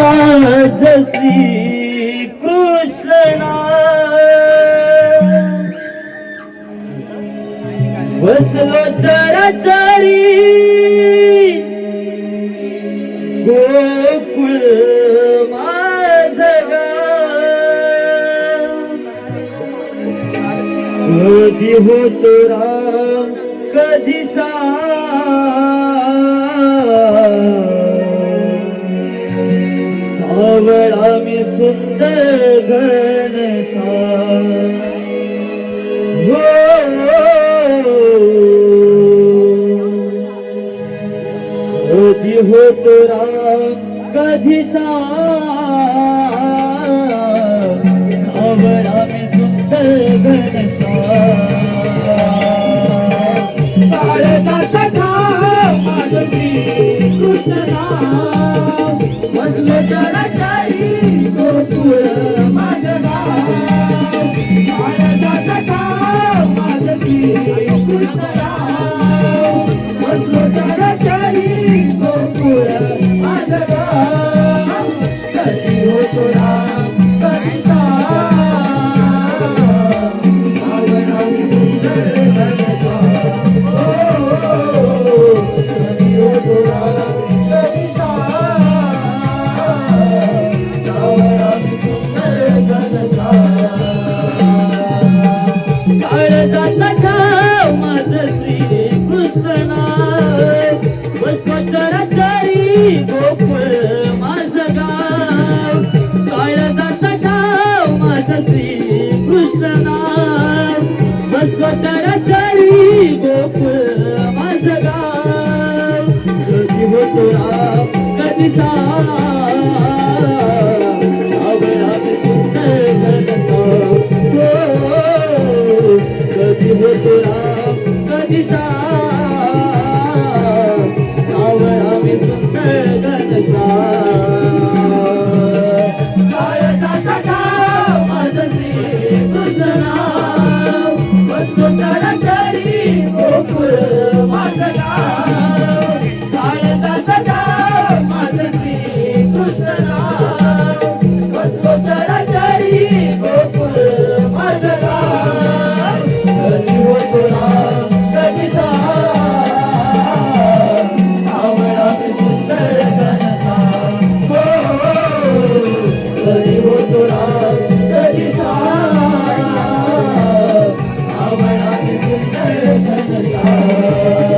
Mas assim बसलो चराचारी गोकुळ कधी होत राम कधी सावळा. मी सुंदर घर कधी होत राम कधी सा آ آ Thank you.